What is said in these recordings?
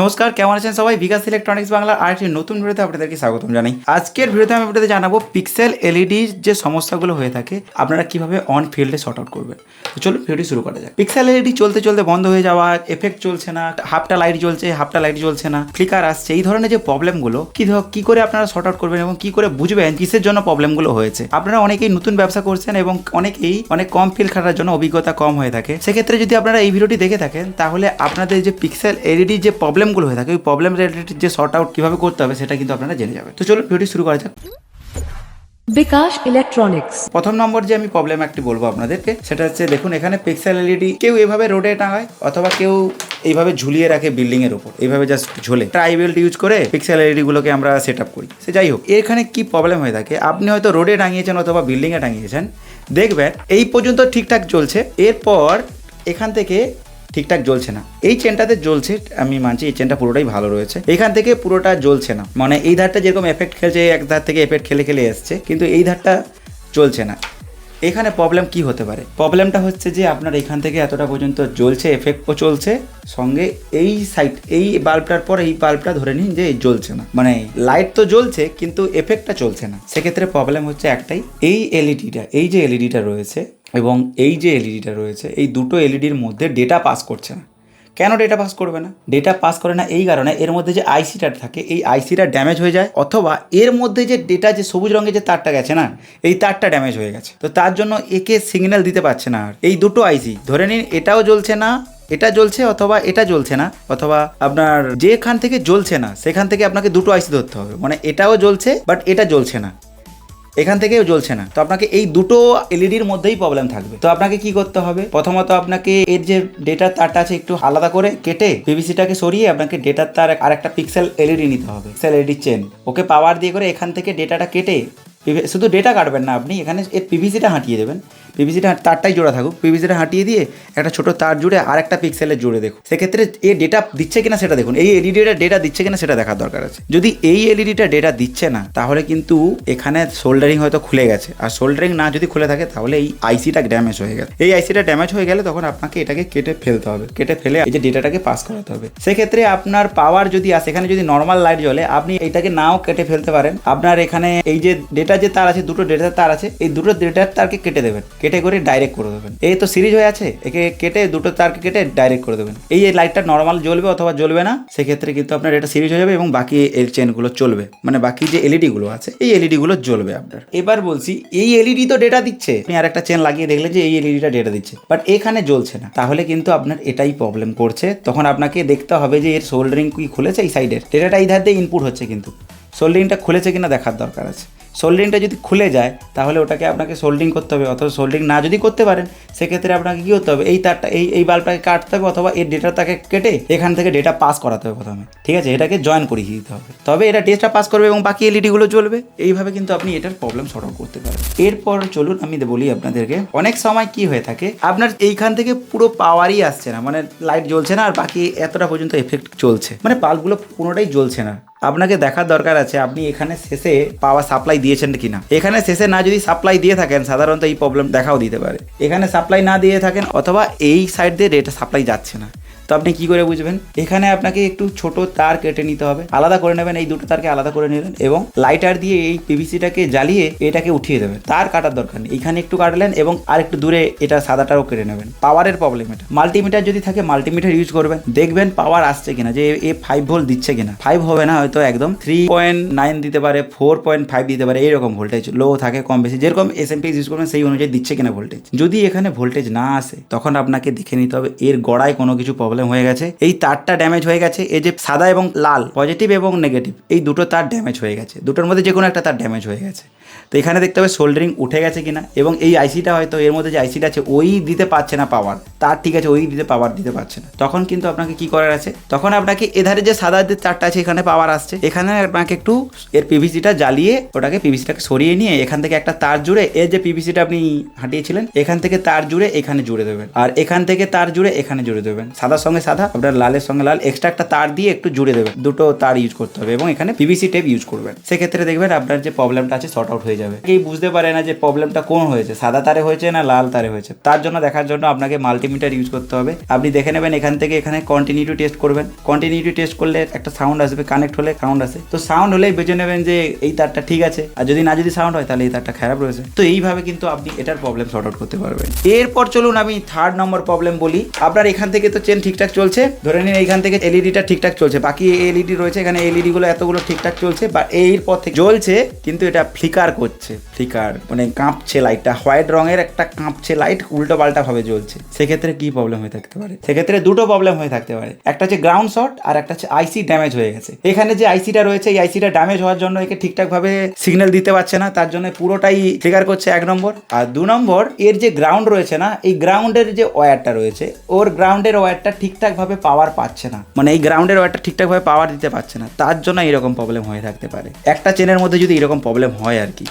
নমস্কার, কেমন আছেন সবাই? বিকাশ ইলেকট্রনিক্স বাংলা আর একটি নতুন ভিডিওতে আপনাদেরকে স্বাগতম জানাই। আজকের ভিডিওতে আমি আপনাদের জানাব পিক্সেল এলইডির যে সমস্যাগুলো হয়ে থাকে, আপনারা কীভাবে অন ফিল্ডে শর্ট আউট করবেন। তো চলুন ভিডিওটি শুরু করা যাক। পিক্সেল এলইডি চলতে চলতে বন্ধ হয়ে যাওয়া এফেক্ট চলছে না হাফটা লাইট জ্বলছে হাফটা লাইট জ্বলছে না ফ্লিকার আসছে, এই ধরনের যে প্রবলেমগুলো কি কি করে আপনারা শর্ট আউট করবেন এবং কি করে বুঝবেন কিসের জন্য প্রবলেমগুলো হয়েছে? আপনারা অনেকেই নতুন ব্যবসা করছেন এবং অনেকেই অনেক কম ফিল খাটার জন্য অভিজ্ঞতা কম হয়ে থাকে। সেক্ষেত্রে যদি আপনারা এই ভিডিওটি দেখে থাকেন, তাহলে আপনাদের যে পিক্সেল এলইডি যে প্রবলেমগুলো হয়ে থাকে। ওই প্রবলেম রিলেটেড যে শর্ট আউট কীভাবে করতে হবে সেটা কিন্তু আপনারা জেনে যাবেন। তো চলুন ভিডিওটি শুরু করা যাক। বিকাশ ইলেকট্রনিক্স প্রথম নম্বর যে আমি প্রবলেম একটি বলব আপনাদেরকে সেটা হচ্ছে দেখুন এখানে পিক্সেল এলইডি কেউ এভাবে রোডে টাঙায় অথবা কেউ এইভাবে ঝুলিয়ে রাখে বিল্ডিং এর উপর। এইভাবে জাস্ট ঝোলে। ট্রাইবেল্ট ইউজ করে পিক্সেল এলইডি গুলোকে আমরা সেট আপ করি। সে যাই হোক এখানে কি প্রবলেম হয়ে থাকে? আপনি হয়তো রোডে টাঙিয়েছেন অথবা বিল্ডিং এ টাঙিয়েছেন। দেখবেন এই পর্যন্ত ঠিকঠাক চলছে। এরপর এখান থেকে ঠিকঠাক জ্বলছে না। এই চেনটাতে জ্বলছে, আমি মানছি এই চেনটা পুরোটাই ভালো রয়েছে। এখান থেকে পুরোটা জ্বলছে না। মানে এই ধারটা যেরকম এফেক্ট খেলছে, এক ধার থেকে এফেক্ট খেলে খেলে এসছে, কিন্তু এই ধারটা চলছে না। এখানে প্রবলেম কি হতে পারে? প্রবলেমটা হচ্ছে যে আপনার এখান থেকে এতটা পর্যন্ত জ্বলছে এফেক্টও চলছে, সঙ্গে এই সাইড এই বাল্বটার পর এই বাল্বটা ধরে নিন যে জ্বলছে না। মানে লাইট তো জ্বলছে, কিন্তু এফেক্টটা চলছে না। সেক্ষেত্রে প্রবলেম হচ্ছে একটাই, এই এলইডিটা এই যে এলইডিটা রয়েছে এবং এই যে এলইডিটা রয়েছে, এই দুটো এলইডির মধ্যে ডেটা পাস করছে না। কেন ডেটা পাস করবে না? ডেটা পাস করে না এই কারণে এর মধ্যে যে আইসিটা থাকে, এই আইসিটা ড্যামেজ হয়ে যায়, অথবা এর মধ্যে যে ডেটা যে সবুজ রঙের যে তারটা গেছে না, এই তারটা ড্যামেজ হয়ে গেছে। তো তার জন্য একে সিগন্যাল দিতে পারছে না আর। এই দুটো আইসি ধরে নিন এটাও জ্বলছে না, এটা জ্বলছে অথবা এটা জ্বলছে না, অথবা আপনার যেখান থেকে জ্বলছে না, সেখান থেকে আপনাকে দুটো আইসি ধরতে হবে। মানে এটাও জ্বলছে বাট এটা জ্বলছে না। এখান থেকেও জ্বলছে না। তো আপনাকে এই দুটো এলইডির মধ্যেই প্রবলেম থাকবে। তো আপনাকে কি করতে হবে? প্রথমত আপনাকে এর যে ডেটার তারটা আছে একটু আলাদা করে কেটে পিভিসিটাকে সরিয়ে আপনাকে ডেটার তার আর একটা পিক্সেল এলইডি নিতে হবে। পিক্সেল এলইডি চেন ওকে পাওয়ার দিয়ে করে এখান থেকে ডেটাটা কেটে শুধু ডেটা কাটবেন না আপনি, এখানে এর পিভিসিটা হাঁটিয়ে দেবেন। পিভিসিটা তারটাই জোড়া থাকুক। পিভিসিটা হাঁটিয়ে দিয়ে একটা ছোটো তার জুড়ে আর একটা পিক্সেলের জুড়ে দেখুন। সেক্ষেত্রে এ ডেটা দিচ্ছে কিনা সেটা দেখুন। এই এলইডিটা ডেটা দিচ্ছে কিনা সেটা দেখার দরকার আছে। যদি এই এলইডিটা ডেটা দিচ্ছে না, তাহলে কিন্তু এখানে সোল্ডারিং হয়তো খুলে গেছে। আর সোল্ডারিং না যদি খুলে থাকে, তাহলে এই আইসিটা ড্যামেজ হয়ে গেছে। এই আইসিটা ড্যামেজ হয়ে গেলে তখন আপনাকে এটাকে কেটে ফেলতে হবে। কেটে ফেলে এই যে ডেটাটাকে পাস করাতে হবে। সেক্ষেত্রে আপনার পাওয়ার যদি আসে, এখানে যদি নর্মাল লাইট জ্বলে, আপনি এটাকে নাও কেটে ফেলতে পারেন। আপনার এখানে এই যে ডেটা যে তার আছে, দুটো ডেটার তার আছে, এই দুটো ডেটার তারকে কেটে দেবেন। কেটে করে ডাইরেক্ট করে দেবেন। এই তো সিরিজ হয়ে আছে, একে কেটে দুটো তারকে কেটে ডাইরেক্ট করে দেবেন। এই লাইটটা নর্মাল জ্বলবে অথবা জ্বলবে না, সেক্ষেত্রে কিন্তু আপনার এটা সিরিজ হয়ে যাবে এবং বাকি এর চেনগুলো চলবে। মানে বাকি যে এলইডি গুলো আছে, এই এলইডি গুলো জ্বলবে আপনার। এবার বলছি, এই এলইডি তো ডেটা দিচ্ছে। আপনি আর একটা চেন লাগিয়ে দেখলেন যে এই এলইডিটা ডেটা দিচ্ছে। বাট এখানে জ্বলছে না। তাহলে কিন্তু আপনার এটাই প্রবলেম করছে। তখন আপনাকে দেখতে হবে যে এর সোল্ডারিং কি খুলেছে এই সাইডের ডেটাটা এই ধার দিয়ে ইনপুট হচ্ছে কিন্তু। সোল্ডারিংটা খুলেছে কিনা দেখার দরকার আছে। সোল্ডারিংটা যদি খুলে যায়, তাহলে ওটাকে আপনাকে সোল্ডিং করতে হবে। অথবা সোল্ডিং না যদি করতে পারেন, সেক্ষেত্রে আপনাকে কী করতে হবে? এই তারটা, এই এই বাল্বটাকে কাটতে হবে অথবা এই ডেটা তাকে কেটে এখান থেকে ডেটা পাস করাতে হবে প্রথমে। ঠিক আছে? এটাকে জয়েন করিয়ে দিতে হবে। তবে এটা টেস্টটা পাস করবে এবং বাকি এলইডিগুলো জ্বলবে। এইভাবে কিন্তু আপনি এটার প্রবলেম সলভ করতে পারেন। এরপর চলুন আমি বলি আপনাদেরকে, অনেক সময় কি হয়ে থাকে, আপনার এইখান থেকে পুরো পাওয়ারই আসছে না। মানে লাইট জ্বলছে না আর বাকি এতটা পর্যন্ত এফেক্ট চলছে। মানে বাল্বগুলো কোনোটাই জ্বলছে না। আপনাকে দেখার দরকার আছে, আপনি এখানে শেষে পাওয়ার সাপ্লাই দিয়েছেন কি না এখানে শেষে না যদি সাপ্লাই দিয়ে থাকেন, সাধারণত এই প্রবলেম দেখাও দিতে পারে। এখানে সাপ্লাই না দিয়ে থাকেন, অথবা এই সাইড দিয়ে ডেটা সাপ্লাই যাচ্ছে না। তো আপনি কি করে বুঝবেন? এখানে আপনাকে একটু ছোট তার কেটে নিতে হবে। আলাদা করে নেবেন, এই দুটো তারকে আলাদা করে নিলেন এবং লাইটার দিয়ে এই পিভিসিটাকে জ্বালিয়ে এটাকে উঠিয়ে দেবেন। তার কাটার দরকার নেই। এখানে একটু কাটলেন এবং আর একটু দূরে এটা সাদাটাও কেটে নেবেন। পাওয়ারের প্রবলেম এটা। মাল্টিমিটার যদি থাকে মাল্টিমিটার ইউজ করবেন। দেখবেন পাওয়ার আসছে কিনা, যে এ ফাইভ ভোল্ট দিচ্ছে কিনা। ফাইভ হবে না, হয়তো একদম থ্রি পয়েন্ট নাইন দিতে পারে ফোর পয়েন্ট ফাইভ দিতে পারে এইরকম ভোল্টেজ লো থাকে, কম বেশি। যেরকম এস এম ইউজ করবেন, সেই অনুযায়ী দিচ্ছে কিনা ভোল্টেজ যদি এখানে ভোল্টেজ না আসে, তখন আপনাকে দেখে নিতে হবে, এর গড়ায় কোনো কিছু প্রবলেম হয়ে গেছে। এই তারটা ড্যামেজ হয়ে গেছে। এই যে সাদা এবং লাল পজিটিভ এবং নেগেটিভ এই দুটো তার ড্যামেজ হয়ে গেছে। দুটোর মধ্যে যে কোনো একটা তার ড্যামেজ হয়ে গেছে। তো এখানে দেখতে হবে সোল্ডারিং উঠে গেছে কিনা এবং এই আইসিটা হয়তো এর মধ্যে যে আইসিটা আছে, ওই দিতে পারছে না পাওয়ার তার ঠিক আছে, ওই দিতে পাওয়ার দিতে পারছে না। তখন কিন্তু আপনাকে কি করার আছে? তখন আপনাকে এধারে যে সাদা যে তারটা আছে, এখানে পাওয়ার আসছে। এখানে আপনাকে একটু এর পিভিসিটা জ্বালিয়ে ওটাকে পিভিসিটাকে সরিয়ে নিয়ে এখান থেকে একটা তার জুড়ে এর যে পিভিসিটা আপনি হাঁটিয়েছিলেন, এখান থেকে তার জুড়ে এখানে জুড়ে দেবেন। আর এখান থেকে তার জুড়ে এখানে জুড়ে দেবেন। সাদার সঙ্গে সাদা, আপনার লালের সঙ্গে লাল এক্সট্রা একটা তার দিয়ে একটু জুড়ে দেবেন। দুটো তার ইউজ করতে হবে এবং এখানে পিভিসি টেপ ইউজ করবেন। সেক্ষেত্রে দেখবেন আপনার যে প্রবলেমটা আছে শর্ট আউট হয়ে যাবে। যাবে। কেই বুঝতে পারে না যে প্রবলেমটা কোন হয়েছে, সাদা তারে হয়েছে না লাল তারে হয়েছে। তার জন্য দেখার জন্য আপনাকে মাল্টিমিটার ইউজ করতে হবে। আপনি দেখে নেবেন এখান থেকে এখানে কন্টিনিউটি টেস্ট করবেন। কন্টিনিউটি টেস্ট করলে একটা সাউন্ড আসবে কানেক্ট হলে সাউন্ড আসে। তো সাউন্ড হলেই বেছে নেবেন যে এই তারটা ঠিক আছে, আর যদি না যদি সাউন্ড হয় তাহলে এই তারটা খারাপ রয়েছে। তো এইভাবে কিন্তু আপনি এটার প্রবলেম সর্ট আউট করতে পারবেন। এরপর চলুন আমি থার্ড নম্বর প্রবলেম বলি। আপনার এখান থেকে তো চেন ঠিকঠাক চলছে। ধরে নিন এইখান থেকে এলইডিটা ঠিকঠাক চলছে। বাকি এলইডি রয়েছে, এখানে এলইডি গুলো এতগুলো ঠিকঠাক চলছে, বা এর পর থেকে জ্বলছে কিন্তু এটা ফ্লিকার করছে। ফ্লিকার মানে কাঁপছে লাইটটা হোয়াইট রঙের একটা কাঁপছে লাইট উল্টো পাল্টা ভাবে জ্বলছে। সেক্ষেত্রে কি প্রবলেম হয়ে থাকতে পারে? সেক্ষেত্রে দুটো প্রবলেম হয়ে থাকতে পারে। একটা হচ্ছে গ্রাউন্ড শর্ট আর একটা হচ্ছে আইসি ড্যামেজ হয়ে গেছে। এখানে যে আইসিটা রয়েছে, এই আইসিটা ড্যামেজ হওয়ার জন্য একে ঠিকঠাক ভাবে সিগন্যাল দিতে পারছে না। তার জন্য পুরোটাই ফ্লিকার করছে এক নম্বর। আর দু নম্বর, এর যে গ্রাউন্ড রয়েছে না, এই গ্রাউন্ডের যে ওয়্যারটা রয়েছে, ওর গ্রাউন্ডের ওয়্যারটা ঠিকঠাক ভাবে পাওয়ার পাচ্ছে না। মানে এই গ্রাউন্ডের ওয়্যারটা ঠিকঠাক ভাবে পাওয়ার দিতে পারছে না। তার জন্য এরকম প্রবলেম হয়ে থাকতে পারে। একটা চেনের মধ্যে যদি এরকম প্রবলেম হয় আর কি।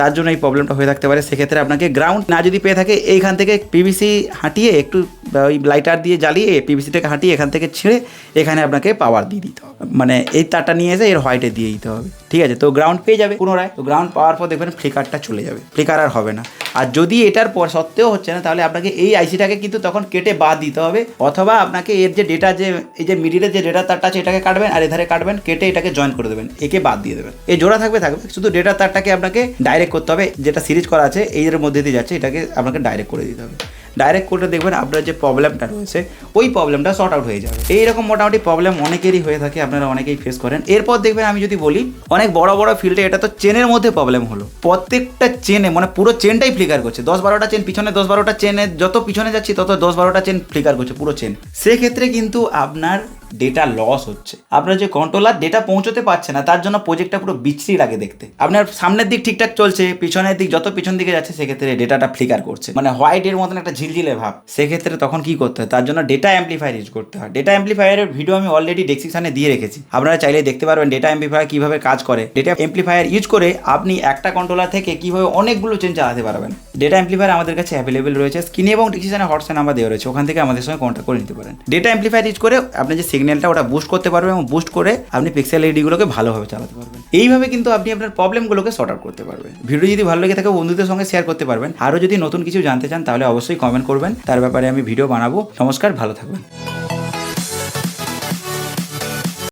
তার জন্য এই প্রবলেমটা হয়ে থাকতে পারে। সেক্ষেত্রে আপনাকে গ্রাউন্ড না যদি পেয়ে থাকে, এইখান থেকে পিভিসি হাঁটিয়ে একটু ওই লাইটার দিয়ে জ্বালিয়ে পিভিসিটাকে হাঁটিয়ে এখান থেকে ছিঁড়ে এখানে আপনাকে পাওয়ার দিয়ে দিতে হবে। মানে এই তারটা নিয়ে এসে এর হোয়াইটে দিয়ে দিতে হবে। ঠিক আছে? তো গ্রাউন্ড পেয়ে যাবে পুনরায়। তো গ্রাউন্ড পাওয়ার পর দেখবেন ফ্লিকারটা চলে যাবে। ফ্লিকার আর হবে না। আর যদি এটার পর সত্ত্বেও হচ্ছে না, তাহলে আপনাকে এই আইসিটাকে কিন্তু তখন কেটে বাদ দিতে হবে। অথবা আপনাকে এর যে ডেটা যে, এই যে মিডিলের যে ডেটা তারটা আছে, এটাকে কাটবেন আর এধারে কাটবেন, কেটে এটাকে জয়েন করে দেবেন। একে বাদ দিয়ে দেবেন। এই জোড়া থাকবে থাকবে। শুধু ডেটা তারটাকে আপনাকে ডাইরেক্ট করতে হবে, যেটা সিরিজ করা আছে এর মধ্যে দিয়ে যাচ্ছে, এটাকে আপনাকে ডাইরেক্ট করে দিতে হবে। ডাইরেক্ট করলে দেখবেন আপনার যে প্রবলেমটা রয়েছে, ওই প্রবলেমটা সর্ট আউট হয়ে যাবে। এইরকম মোটামুটি প্রবলেম অনেকেরই হয়ে থাকে, আপনারা অনেকেই ফেস করেন। এরপর দেখবেন আমি যদি বলি, অনেক বড় বড় ফিল্ডে এটা তো চেনের মধ্যে প্রবলেম হলো। প্রত্যেকটা চেনে মানে পুরো চেনটাই ফ্লিকার করছে। দশ বারোটা চেন, পিছনে দশ বারোটা চেনে, যত পিছনে যাচ্ছি, তত দশ বারোটা চেন ফ্লিকার করছে, পুরো চেন। সেক্ষেত্রে কিন্তু আপনার ডেটা লস হচ্ছে। আপনার যে কন্ট্রোলার ডেটা পৌঁছতে পারছে না, তার জন্য প্রজেক্টটা পুরো বিচ্ছিরি লাগে দেখতে। আপনার সামনের দিক ঠিকঠাক চলছে, পিছনের দিক যত পিছন দিকে যাচ্ছে, সেক্ষেত্রে ডেটাটা ফ্লিকার করছে। মানে হোয়াইটের মতন একটা ঝিলঝিলে ভাব। সেক্ষেত্রে তখন কি করতে হয়? তার জন্য ডেটা অ্যাম্পলিফায়ার ইউজ করতে হয়। ডেটা অ্যাম্পলিফায়ারের ভিডিও আমি অলরেডি ডেসক্রিপশনে দিয়ে রেখেছি। আপনারা চাইলে দেখতে পারবেন ডেটা অ্যাম্পলিফায়ার কীভাবে কাজ করে। ডেটা অ্যাম্পলিফায়ার ইউজ করে আপনি একটা কন্ট্রোলার থেকে কীভাবে অনেকগুলো চেন চালাতে পারবেন। ডেটা অ্যাম্পলিফায়ার আমাদের কাছে অ্যাভেলেবেল রয়েছে। স্ক্রিনে এবং ডিসক্রিপশনে হোয়াটসঅ্যাপ নাম্বার দেওয়া রয়েছে। ওখান থেকে আমাদের সঙ্গে কন্ট্যাক্ট করে নিতে পারেন। ডেটা অ্যাম্পলিফায়ার ইউজ করে আপনি যে সিগন্যালটা ওটা বুস্ট করতে পারবে এবং বুস্ট করে আপনি পিক্সেল এডিগুলোকে ভালোভাবে চালাতে পারবেন। এইভাবে কিন্তু আপনি আপনার প্রবলেমগুলোকে সর্ট আউট করতে পারবেন। ভিডিও যদি ভালো লেগে থাকে, বন্ধুদের সঙ্গে শেয়ার করতে পারবেন। আরও যদি নতুন কিছু জানতে চান, তাহলে অবশ্যই কমেন্ট করবেন। তার ব্যাপারে আমি ভিডিও বানাবো। নমস্কার, ভালো থাকবেন।